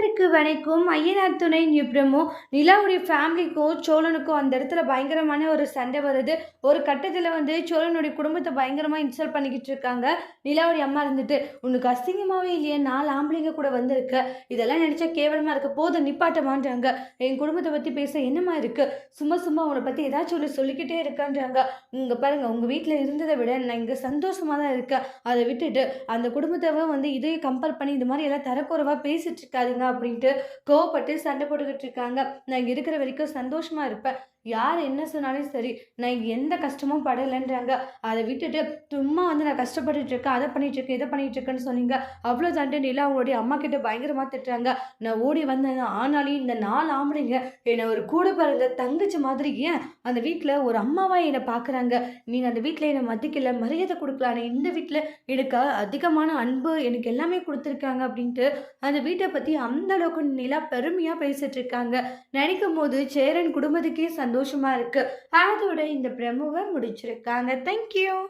அனைவருக்கு வணக்கம் ஐயனார் துணை நிபுரமும் நிலாவுடைய ஃபேமிலிக்கும் சோழனுக்கும் அந்த இடத்துல பயங்கரமான ஒரு சண்டை வருது. ஒரு கட்டத்தில் வந்து சோழனுடைய குடும்பத்தை பயங்கரமாக இன்சல்ட் பண்ணிக்கிட்டு இருக்காங்க. நிலாவுடைய அம்மா இருந்துட்டு உனக்கு அசிங்கமாகவே இல்லையே நாலு ஆம்பளைங்க கூட வந்திருக்கு. இதெல்லாம் நினச்சா கேவலமாக இருக்க. போதும் நிப்பாட்டமான்றாங்க. என் குடும்பத்தை பற்றி பேச என்னமா இருக்கு? சும்மா சும்மா உன்னை பற்றி ஏதாச்சும் ஒன்று சொல்லிக்கிட்டே இருக்கான்றாங்க. இங்கே பாருங்கள் உங்கள் வீட்டில் இருந்ததை விட நான் இங்கே சந்தோஷமாக தான் இருக்கேன். அதை விட்டுட்டு அந்த குடும்பத்தை வந்து இதையும் கம்பேர் பண்ணி இந்த மாதிரி எல்லாம் தரக்குறைவாக பேசிட்டு இருக்காதுங்க. அப்படின்ட்டு கோவப்பட்டு சண்டை போட்டுக்கிட்டு இருக்காங்க. நான் இங்கே இருக்கிற வரைக்கும் சந்தோஷமா இருப்பேன். யார் என்ன சொன்னாலும் சரி நான் எந்த கஷ்டமும் படலைன்றாங்க. அதை விட்டுட்டு சும்மா வந்து நான் கஷ்டப்பட்டுட்டு இருக்கேன் அதை பண்ணிட்டு இருக்கேன் இதை பண்ணிட்டு இருக்கேன்னு சொன்னீங்க. அவ்வளோ தாண்டி நிலா அவங்களுடைய அம்மா கிட்ட பயங்கரமாக திட்டுறாங்க. நான் ஓடி வந்தேன். ஆனாலும் இந்த நாள் ஆம்பளைங்க என்னை ஒரு கூட பிறந்த தங்கச்சி மாதிரி ஏன் அந்த வீட்டில் ஒரு அம்மாவாக என்னை பார்க்குறாங்க நீங்கள் அந்த வீட்டில் என்னை மதிக்கல மரியாதை கொடுக்கல ஆனால் இந்த வீட்டில் எனக்கு அதிகமான அன்பு எனக்கு எல்லாமே கொடுத்துருக்காங்க அப்படின்ட்டு அந்த வீட்டை பற்றி அந்த அளவுக்கு நிலா பெருமையாக பேசிட்டு இருக்காங்க. நினைக்கும் போது சேரன் குடும்பத்துக்கே சந்தோஷமா இருக்கு. அதோட இந்த பிரமுவை முடிச்சிருக்காங்க. தேங்க்யூ